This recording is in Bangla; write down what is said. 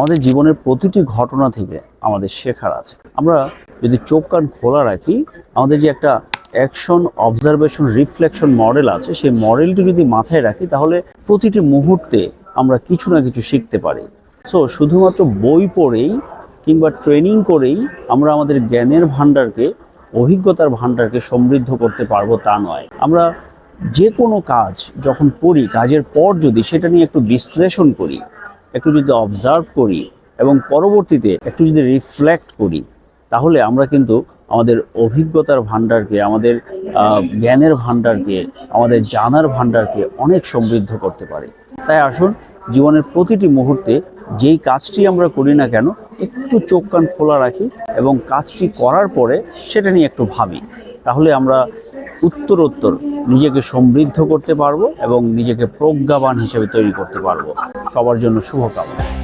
আমাদের জীবনের প্রতিটি ঘটনা থেকে আমাদের শেখার আছে। আমরা যদি চোখ কান খোলা রাখি, আমাদের যে একটা অ্যাকশন অবজারভেশন রিফ্লেকশন মডেল আছে, সেই মডেলটি যদি মাথায় রাখি, তাহলে প্রতিটি মুহূর্তে আমরা কিছু না কিছু শিখতে পারি। সো শুধুমাত্র বই পড়েই কিংবা ট্রেনিং করেই আমরা আমাদের জ্ঞানের ভাণ্ডারকে, অভিজ্ঞতার ভাণ্ডারকে সমৃদ্ধ করতে পারব তা নয়। আমরা যে কোনো কাজ যখন করি কাজের পর যদি সেটা নিয়ে একটু বিশ্লেষণ করি একটু যদি অবজার্ভ করি এবং পরবর্তীতে একটু যদি রিফ্লেক্ট করি, তাহলে আমরা কিন্তু আমাদের অভিজ্ঞতার ভাণ্ডারকে, আমাদের জ্ঞানের ভাণ্ডারকে, আমাদের জানার ভাণ্ডারকে অনেক সমৃদ্ধ করতে পারি। তাই আসুন, জীবনের প্রতিটি মুহূর্তে যেই কাজটি আমরা করি না কেন, একটু চোখ কান খোলা রাখি এবং কাজটি করার পরে সেটা নিয়ে একটু ভাবি। তাহলে আমরা উত্তরোত্তর নিজেকে সমৃদ্ধ করতে পারব এবং নিজেকে প্রজ্ঞাবান হিসেবে তৈরি করতে পারব। সবার জন্য শুভকামনা।